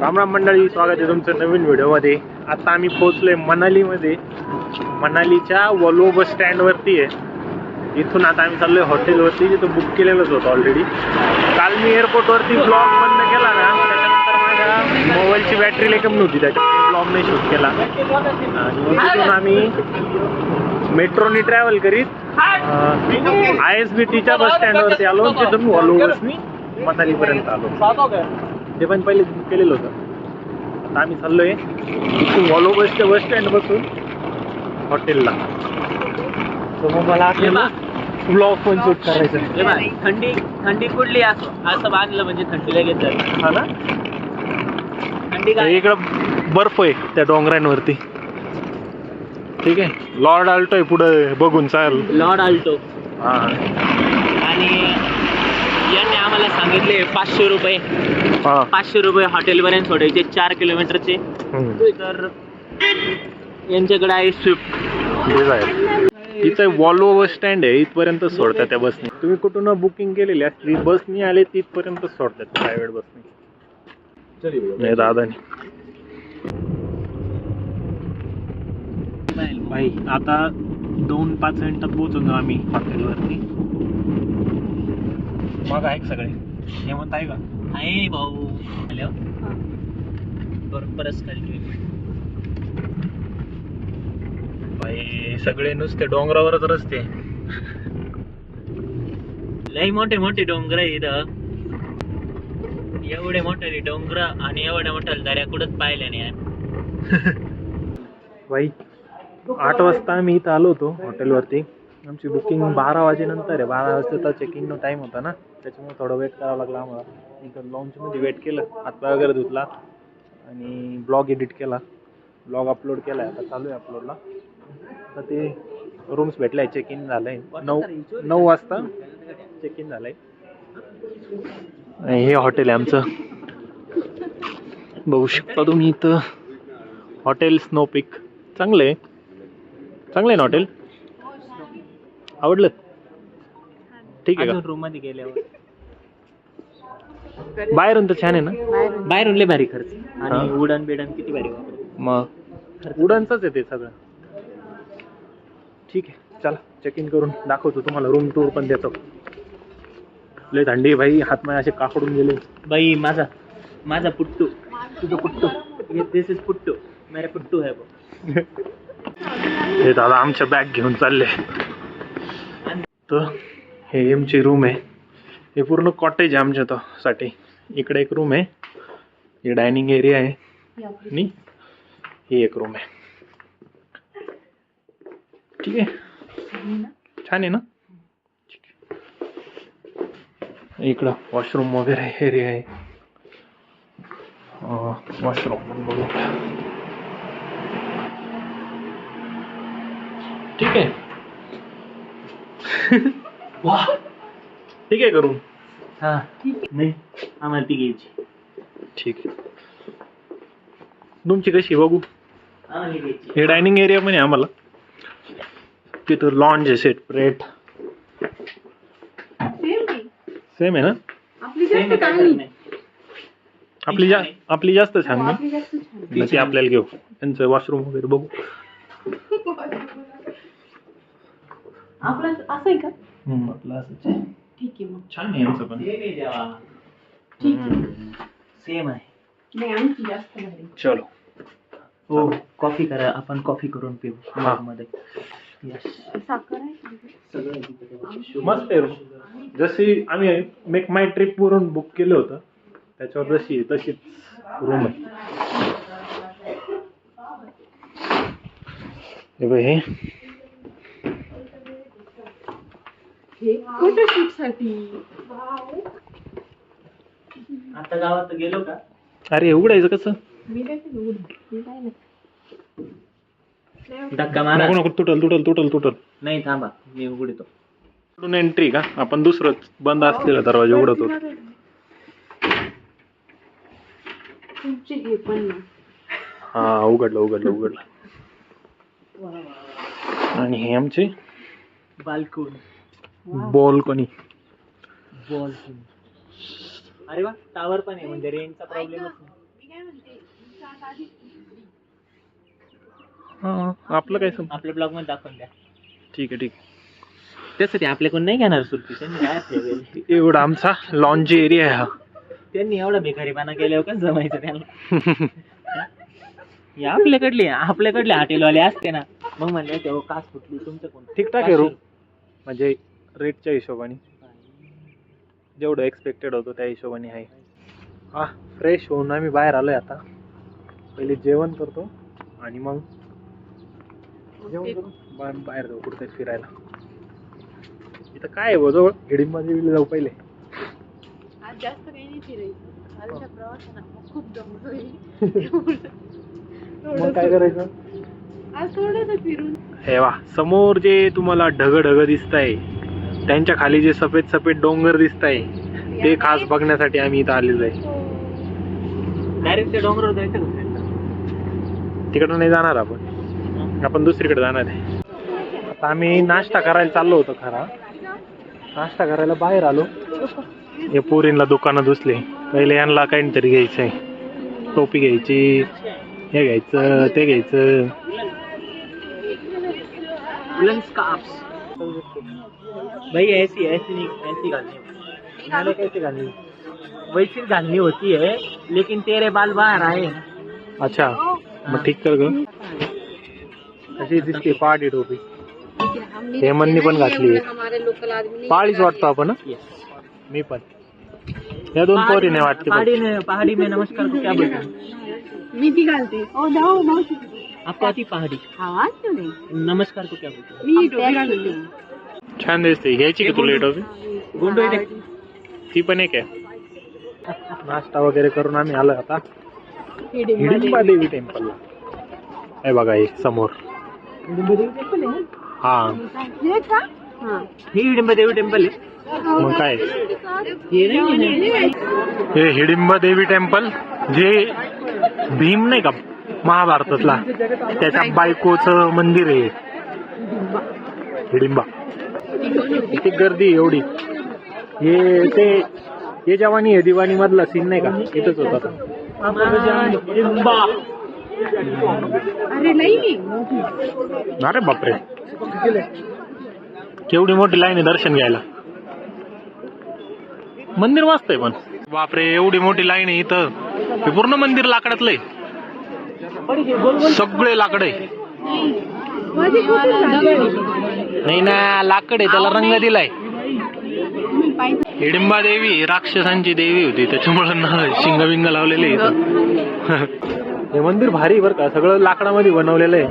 राम राम मंडळी स्वागत आहे तुमचं नवीन व्हिडिओमध्ये. आता आम्ही पोहोचलोय मनालीमध्ये. मनालीच्या वलो बस स्टँडवरती आहे. इथून आता आम्ही चाललोय हॉटेलवरती तिथं बुक केलेलंच होतं ऑलरेडी काल मी एअरपोर्टवरती ब्लॉग बंद केला ना त्याच्यानंतर माझ्या मोबाईलची बॅटरी लई कमी नव्हती त्याच्यामुळे ब्लॉग नाही शूट केला. आणि तिथून आम्ही मेट्रोनी ट्रॅव्हल करीत आय एस बी टीच्या बस स्टँडवरती आलो तिथून वॉलो बसनी मनालीपर्यंत आलो. ते पण पहिले केलेलं होतं. आता आम्ही चाललोय इथून वॉल्वो बसच्या बस स्टँड बसून हॉटेलला. तर मग मला ब्लॉग पण शूट करायचं हे बघ, थंडी थंडी कुठली असं असं बांधलं म्हणजे थंडी लगेच जाते हा ना? थंडी काय? इकडं बर्फ आहे त्या डोंगरांवरती. ठीक आहे? लॉर्ड आल्टोय पुढे बघून चाल. लॉर्ड आल्टो हा. आणि यांनी आम्हाला सांगितले पाचशे रुपये. हा. पाचशे रुपये हॉटेलपर्यंत सोडायचे चार किलोमीटरचे. हम्म. तर यांच्याकडे आहे स्विफ्ट डिझायर. तिथं वॉल्वो बस स्टँड आहे इथपर्यंत सोडतात त्या बसने. तुम्ही कुठून बुकिंग केलेली असली बसनी आले तिथपर्यंत सोडतात प्रायव्हेट बसने. नाही दादानी. भाई आता दोन पाच मिनिटात पोहोचलो आम्ही हॉटेलवरती. मग आहे सगळे. हेमंत आहे का? आहे भाऊ. हॅलो. बरोबरच खाली भाई सगळे नुसते डोंगरावरच रस्ते. लई मोठे मोठे डोंगर आहे इथं एवढे मोठे डोंगर आणि एवढ्या मोठ्या दऱ्या कुठंच पाहिल्या नाही. भाई आठ वाजता आम्ही इथं आलो होतो हॉटेलवरती. आमची बुकिंग बारा वाजेनंतर आहे. बारा वाजता चेकिंगનો टाईम होता ना. त्याच्यामुळे थोडं वेट करावं लागला आम्हाला. इथं लॉन्चमध्ये वेट केलं. हातपाय वगैरे धुतला आणि ब्लॉग एडिट केला. ब्लॉग अपलोड केला आहे आता चालू आहे अपलोडला तर ते रूम्स भेटले आहे चेक इन झालं आहे नऊ नऊ वाजता चेक इन झालं आहे हे हॉटेल आहे आमचं. बघू शकता तुम्ही इथं. हॉटेल स्नो पिक चांगलं आहे. चांगलं आहे ना हॉटेल आवडलं? ठीक आहे रूममध्ये गेल्यावर. बाहेरून तर छान आहे ना? बाहेरून. लय भारी खर्च. हा. आणि उडण बिडण किती भारी मग? उडणचंच आहे ते सगळं. ठीक आहे. चला चेक इन करून दाखवतो तुम्हाला. रूम टूर पण देतो. लय थंडी आहे भाई. हात माय असे काकडून गेले. बाई माझा माझा पुट्टू. तुझं पुट्टू. दिस इज पुट्टू. मेरे पुट्टू है वो. हे दादा आमच्या बॅग घेऊन चालले. तर हे आमची रूम आहे. हे पूर्ण कॉटेज आहे आमच्या साठी. इकडे एक रूम आहे. हे डायनिंग एरिया आहे. आणि ही एक रूम आहे. ठीक आहे? छान आहे ना? इकडं वॉशरूम वगैरे एरिया आहे. वॉशरूम बघू. ठीक आहे? वा ठीक आहे करून हा. नाही आम्हाला ती घ्यायची. ठीक आहे. तुमची कशी आहे बघू. आम्हाला ती घ्यायची. हे डायनिंग एरिया पण आहे आम्हाला. तिथं लॉन्ज आहे सेपरेट सेम आहे. ना? आपली जास्त चांगली. आपली जा आपली जास्त छान हो, ना? आपली जास्त छान. मग ती आपल्याला घेऊ. त्यांचं वॉशरूम वगैरे बघू. आपलं असं आहे का? हम्म, आपलं असंच आहे. ठीक आहे मग. छान आहे आमचं पण. Same आहे देवा. ठीक आहे. Same आहे. नाही आमची जास्त भारी चलो. हो कॉफी करा. आपण कॉफी करून पिऊ. हा. मध्ये. साखर आहे. मस्त आहे room. जशी आम्ही मेक माय ट्रिप वरून बुक केलं होतं त्याच्यावर जशी आहे तशीच रूम आहे. हे बघ हे. हे फोटोशूटसाठी आता गावात गेलो का? अरे उघडायचं कसं? मी काय केलं? उघडून? मी काय नाही. धक्का मारा. नको नको तुटल तुटल तुटल तुटल. नाही थांबा. मी उघडतो. एंट्री का? आपण दुसरंच बंद असलेला दरवाजा उघडतो. तुमचे हे पण ना. हा उघडलं उघडलं उघडलं. आणि हे आमचे? बाल्कून. बॉल कोणी? बॉल अरे वा टावर पण आहे म्हणजे रेंजचा प्रॉब्लेमच नाही हा, आपलं काय आपल्या ब्लॉगमध्ये दाखवून द्या. ठीक आहे ठीक त्यासाठी आपल्याकडून नाही घेणार सुट्टी त्यांनी काय ठेवेल आहे एवढा आमचा लॉन्च एरिया आहे हा. त्यांनी एवढा बेकारीपणा केल्यावर कसं जमायचं त्यांना. हे आपल्याकडले आपल्याकडले हॉटेलवाले असते ना. मग म्हणले तेव्हा कास फुटली तुमचं कोण? ठीकठाक आहे रूम म्हणजे रेटच्या हिशोबाने. जेवढं एक्सपेक्टेड होतं त्या हिशोबाने आहे. हा फ्रेश होऊन आम्ही बाहेर आलोय आता. पहिले जेवण करतो आणि मग जेवण करू. बा- बाहेर जाऊ कुठेतरी फिरायला. इथं काय आहे जवळ हिडिंबा देवीला जाऊ पहिले. आज जास्त काही नाही फिरायचं. प्रवासाला खूप मग काय करायचं? आज थोडंसं फिरून. हे वा समोर जे तुम्हाला ढग ढग दिसत आहे त्यांच्या खाली जे सफेद सफेद डोंगर दिसत आहे ते खास बघण्यासाठी आम्ही इथं आलेलो आहे. डायरेक्ट ते डोंगरावर जायचं? तिकडं नाही जाणार आपण. आपण दुसरीकडे जाणार आहे. आता आम्ही नाश्ता करायला चाललो होतो खरा. नाश्ता करायला बाहेर आलो. हे पोरींला दुकानं दुसले. पहिले यांना काहीतरी घ्यायचं आहे टोपी घ्यायची हे घ्यायचं ते घ्यायचं. भाई ऐसी ऐसी नहीं ऐसी घालनी मला कैसे घालली? वैसी घालनी होती है लेकिन तेरे बाल बाहर आए अच्छा मग ठीक कर ग अशी दिसते पहाडी टोपी। हेमंतनी पण घातली आहे. हमारे लोकल आदमी पाळीच वाटतो आपण हं? मी पण या दोन पोरी नाही वाटते पहाड़ी में पहाड़ी में नमस्कार को क्या बोलते हैं? मी ती घालते ओ जाओ मावशी आपको आती पहाड़ी. आवाज तो नाही नमस्कार को क्या बोलते मी ही छान दिसते. घ्यायची का तुला ही हैं गुंडो इधर ती. पण एक आहे. नाश्ता वगैरे करून आम्ही आलो आता. हिडिंबा देवी टेम्पलला हे बघा हे समोर. हा. हे का? हा. ही हिडिंबा देवी टेम्पल है मग काय? ये नहीं है हे हिडिंबा देवी टेम्पल? जे भीम नाही का? महाभारतातला. त्याच्या बायकोचं मंदिर आहे. हिडिंबा. किती गर्दी एवढी. हे ते हे जवानी आहे दिवाणी मधला सीन नाही का? इथंच होता अरे नाही. अरे बापरे. केवढी मोठी लाईन आहे दर्शन घ्यायला. मंदिर मस्त आहे पण. बापरे एवढी मोठी लाईन आहे इथं. हे पूर्ण मंदिर लाकडातलं आहे सगळे लाकड आहे. नाही ना लाकड आहे त्याला रंग दिलाय. हिडिंबा देवी राक्षसांची देवी होती त्याच्यामुळं ना शिंग बिंग लावलेले हे मंदिर भारी बरं का सगळं लाकडामध्ये बनवलेलं आहे.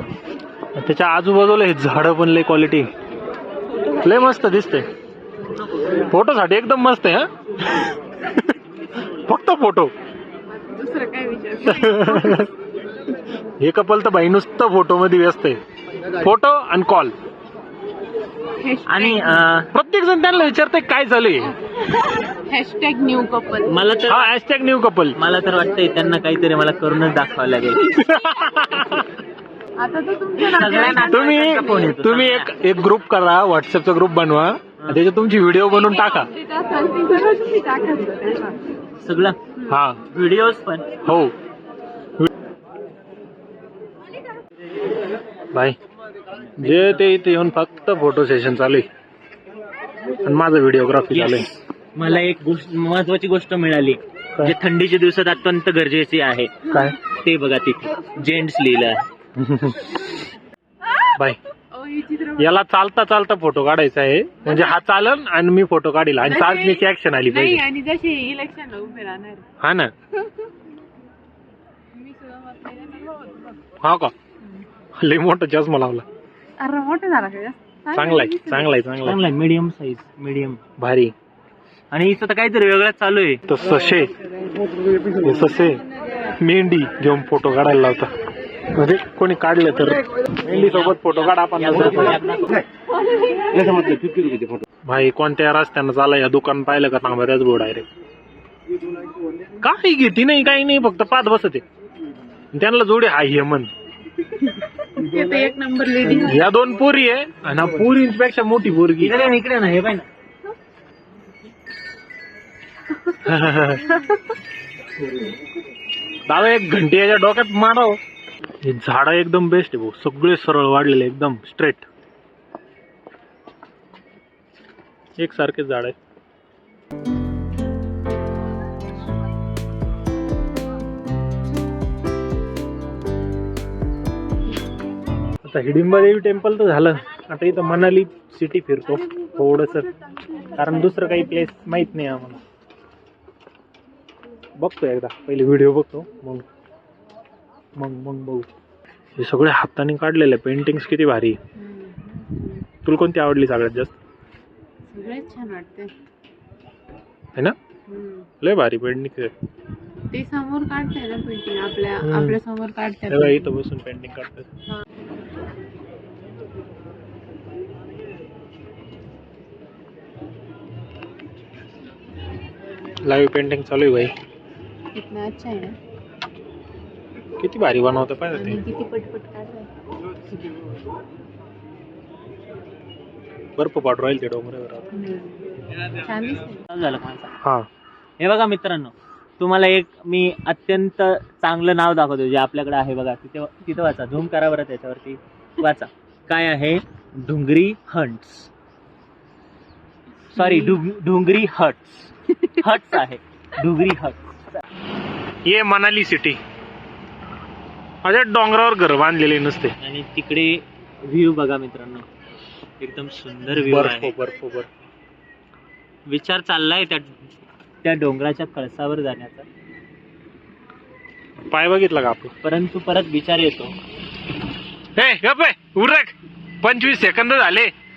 त्याच्या आजूबाजूला हे झाडं पण लय क्वालिटी लय मस्त दिसते फोटोसाठी एकदम मस्त आहे हा? फक्त फोटो. दुसरं काय विचार? हे कपल तर बाई नुसतं फोटो मध्ये व्यस्त आहे. फोटो आणि कॉल. आणि प्रत्येक जण त्यांना विचारते काय चालू आहे हॅशटॅग न्यू कपल मला तर हा हॅशटॅग न्यू कपल मला तर वाटतंय त्यांना काहीतरी मला करूनच दाखवावं लागेल. तुम्ही तुम्ही एक एक ग्रुप करा व्हॉट्सअपचा ग्रुप बनवा त्याच्यात तुमची व्हिडिओ बनवून टाका. सगळं? हा. व्हिडिओज पण? हो. बाय. जे ते इथे येऊन फक्त फोटो सेशन चालू आहे. आणि माझं व्हिडिओग्राफी चालू आहे. मला एक गोष्ट महत्वाची गोष्ट मिळाली. जे थंडीच्या दिवसात अत्यंत गरजेची आहे. काय? ते बघा तिथे. जेंट्स लिहिलं आहे बाय. याला चालता चालता फोटो काढायचा आहे. म्हणजे हा चालन आणि मी फोटो काढील. आणि चालण्याची ऍक्शन आली नाही पाहिजे. आणि इलेक्शनला उभे राहणार. हा ना. मी सुद्धा नाही. हा का? लय मोठा चष्मा लावला. अरे मोठं झाला का? जास्त? चांगलाय चांगलाय चांगलाय चांगला मीडियम साईज मीडियम भारी. आणि इथं तर काहीतरी वेगळंच चालू आहे. तर ससे. हे ससे. मेंढी घेऊन फोटो काढायला लावता. म्हणजे कोणी काढले तर मेंढी सोबत फोटो काढा आपण भाई कोणत्या रस्त्यानं चाला या दुकान पाहिलं का थांबा त्याच बोर्ड डायरेक्ट काही घेती नाही काही नाही फक्त पाच बसते. त्यांना जोडी हा हेमन ते तर एक नंबर लेडी या दोन पोरी आहे आणि हा पोरींपेक्षा मोठी पोरगी. इकडे ना, इकडे ना हे पाय ना. दादा एक घंटे याच्या डोक्यात माराव. हे झाड एकदम बेस्ट आहे भाऊ. सगळे सरळ वाढलेले एकदम स्ट्रेट एक सारखेच झाड आहे आता हिडिंबा देवी टेम्पल तर झालं. आता इथं मनाली सिटी फिरतो. थोडस. कारण दुसरं काही प्लेस माहीत नाही आम्हाला. बघतो एकदा. पहिले व्हिडिओ बघतो. मग मग मग बघू. हे सगळे हाताने काढलेले पेंटिंग्स किती भारी. तुला कोणती आवडली सगळ्यात जास्त? सगळेच छान वाटते. है ना. लय भारी पेंटिंग ते समोर काढताय ना पेंटिंग आपल्या. आपल्यासमोर बघा, इथं बसून पेंटिंग काढतात लाईव्ह पेंटिंग चालू आहे भाई. कितना अच्छा आहे ना? किती भारी बनवतं पाहिजे ते. किती पटपट बर्फ पाडू राहील ते डोंगरावर झालं माझं हा. हे बघा मित्रांनो तुम्हाला एक मी अत्यंत चांगलं नाव दाखवतो जे आपल्याकडे आहे बघा. तिथे तिथं वाचा झूम करा बरं त्याच्यावरती. वाचा. काय आहे? Dungri hunts. Sorry Dungri huts huts आहे. डुंगरी हट्स. ये मनाली सिटी माझ्या डोंगरावर घर बांधलेले नसते. आणि तिकडे व्ह्यू बघा मित्रांनो. एकदम सुंदर व्ह्यू आहे. बर्फ बर्फ. विचार चाललाय त्या त्या डोंगराच्या कळसावर जाण्याचा. पाय बघितला का आपण? परंतु परत विचार येतो. हे गप उरक. पंचवीस सेकंद झाले.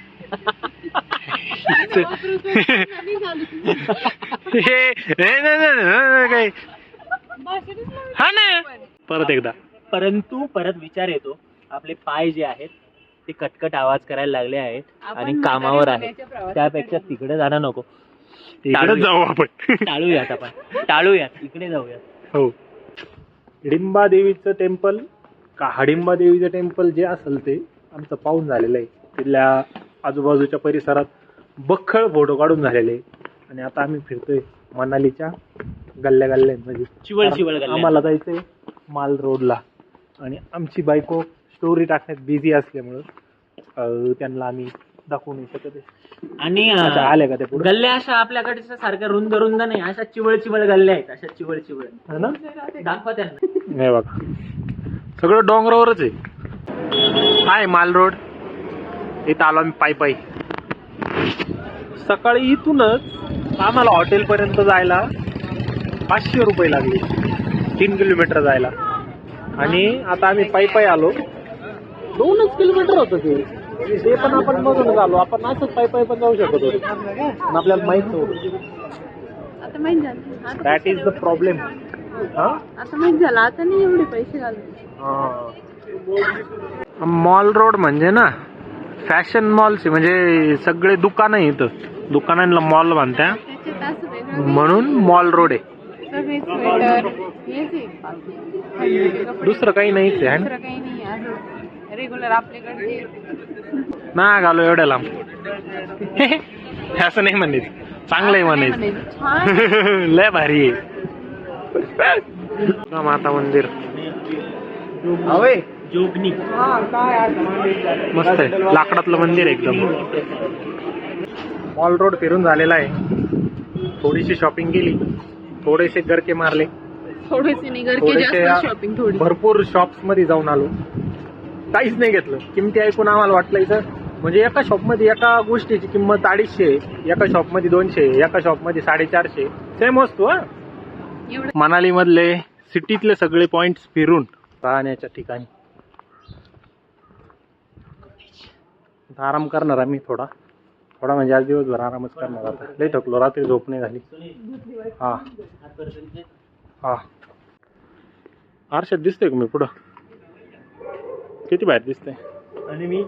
हे ना. परत एकदा. परंतु परत विचार येतो. आपले पाय जे आहेत ते कटकट आवाज करायला लागले आहेत आणि कामावर प्रवासात त्यापेक्षा आहे. तिकडे जाणं नको. इकडे चालू- जाऊ आपण. टाळूयात आपण. टाळूयात. इकडे जाऊयात. हो. हिडिंबा देवीचं टेम्पल का हडिंबा देवीचं टेम्पल जे असेल ते आमचं पाहून झालेलं आहे. तिथल्या आजूबाजूच्या परिसरात बख्खळ फोटो काढून झालेले. आणि आता आम्ही फिरतोय मनालीच्या गल्ल्या गल्ल्यांमध्ये चिवळ चिवळ गल्ल्या. आम्हाला जायचंय माल रोडला. आणि आमची बायको स्टोरी टाकण्यात बिझी असल्यामुळं अं, त्यांना आम्ही दाखवू नाही शकत आहे. आणि अं, अच्छा, आले का ते पुढे? गल्ल्या अशा आपल्याकडच्या सारख्या रुंद रुंद नाही. अशा चिवळ चिवळ गल्ल्या आहेत. अशा चिवळ चिवळ. है ना? दाखवा त्यांना. नाही बघा. सगळं डोंगरावरच आहे. हाय माल रोड? इथं आलो आम्ही पायी पायी. सकाळी इथूनच आम्हाला हॉटेलपर्यंत जायला पाचशे रुपये लागले. तीन किलोमीटर जायला. आणि आता आम्ही पायी पायी आलो. दोनच किलोमीटर होतं ते. ते पण आपण बघूनच आलो आपण असंच पायी पायी पण जाऊ शकत होतो. पण आपल्याला माहीत नव्हतं. दॅट इज द प्रॉब्लेम आता माहीत झालं. आता नाही एवढे पैसे घालू मॉल रोड म्हणजे ना फॅशन मॉल्स म्हणजे सगळे दुकान आहे इथं. दुकानांना मॉल बांधत्या. म्हणून मॉल रोड आहे. दुसरं काही नाहीच आहे ना? दुसरं काही नाही असं रेग्युलर आपल्याकडे ना घालो एवढ्या लांब असं नाही म्हणायचं. चांगलं आहे म्हणायचं लय भारी आहे. माता मंदिर. जोगनी. मस्त आहे. लाकडातलं मंदिर आहे एकदम. मॉल रोड फिरून झालेला आहे. थोडीशी शॉपिंग केली. थोडेसे गरके मारले. थोडेसे भरपूर शॉप्समध्ये जाऊन आलो. काहीच नाही घेतलं. किमती ऐकून आम्हाला वाटलं इथं. म्हणजे एका शॉपमध्ये एका गोष्टीची किंमत अडीचशे एका शॉपमध्ये दोनशे एका शॉपमध्ये साडेचारशे. सेम वस्तू हा. एवढं मनाली मधले सिटीतले सगळे पॉइंट्स फिरून राहण्याच्या ठिकाणी. आता आराम करणार आम्ही थोडा. थोडा म्हणजे आज दिवसभर आरामच करणार आता. लई थकलो रात्री झोप नाही झाली. हा. हा. आरशात दिसतोय का मी पुढं? किती बाहेर दिसतंय? आणि मी?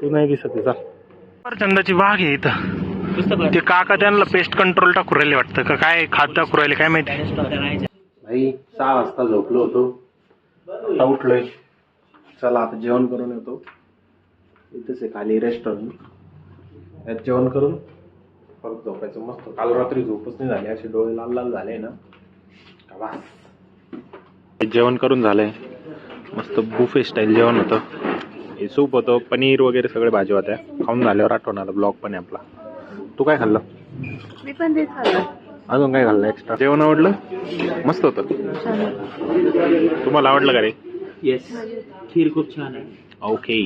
तू नाही दिसत आहे, चाल. चंदाची बाग आहे इथं. ते काका त्यांना पेस्ट कंट्रोल टाकू राहिले वाटतं. का काय खात टाकू राहिले काय माहिती? भाई सहा वाजता झोपलो होतो. आता उठलोय. चला आता जेवण करून येतो. इथंच आहे खाली रेस्टॉरंट यात जेवण करून परत झोपायचं. मस्त काल रात्री झोपच नाही झाली. असे डोळे लाल लाल झाले ना. का जेवण करून झालंय. मस्त बुफे स्टाईल जेवण होतं. हे सूप होतं पनीर वगैरे सगळे भाजी होत्या. खाऊन झाल्यावर आठवण आलं. ब्लॉग पण आहे आपला. तू काय खाल्लं? मी पण तेच खाल्लं. अजून काय खाल्लं एक्स्ट्रा जेवण आवडलं? मस्त होतं. तुम्हाला आवडलं का रे? येस खीर खूप छान आहे. ओके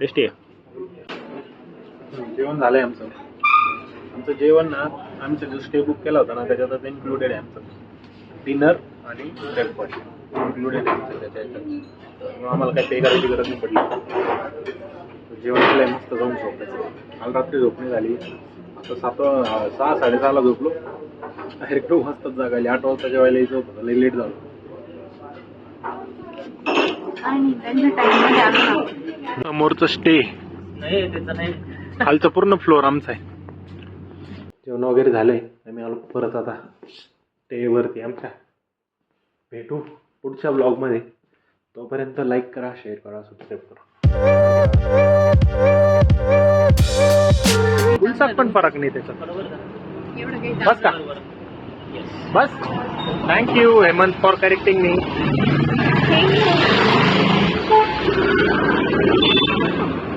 टेस्टी आहे. जेवण झालंय आमचं. आमचं जेवण ना आमचं जो स्टे बुक केला होता ना त्याच्यातच इन्क्लुडेड आहे आमचं. डिनर आणि ब्रेकफास्ट इन्क्लुडेड आहे आमचं त्याच्या ह्याच्यात आम्हाला काही पे करायची गरज नाही पडली. जेवण केलंय मस्त जाऊन झोपायचं. काल रात्री झोपणी झाली. आता सात सहा साडेसहाला झोपलो. डायरेक्ट वाजताच जागायली आठ वाजता जेवायला यायचं होतं लई लेट झालं. समोरचं स्टे नाही त्याचं नाही. खालचं पूर्ण फ्लोअर आमचा आहे. जेवण वगैरे झालंय. आम्ही आलो परत आता टेवरती आमच्या. भेटू पुढच्या ब्लॉगमध्ये तोपर्यंत लाईक करा शेअर करा सबस्क्राईब करा. उलसात पण फरक नाही त्याचा बरोबर झालं. एवढं काही बस का. बस. Thank you Hemant for correcting मी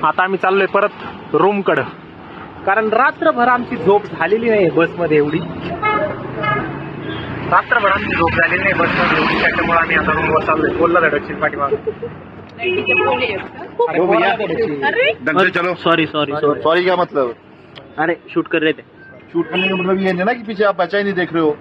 आता आम्ही चाललोय परत रूमकडं कारण रात्रभर आमची झोप झालेली नाही बसमध्ये एवढी. रात्रभर आमची झोप झालेली नाही बसमध्ये एवढी. त्याच्यामुळे आम्ही आता रूमवर चाललोय. बोलला पाठीमाग. से चलो सॉरी सॉरी सॉरी सॉरी क्या मतलब? अरे शूट कर रहे थे। शूट करने का मतलब ये है ना कि पीछे आप बचा ही नहीं देख रहे हो।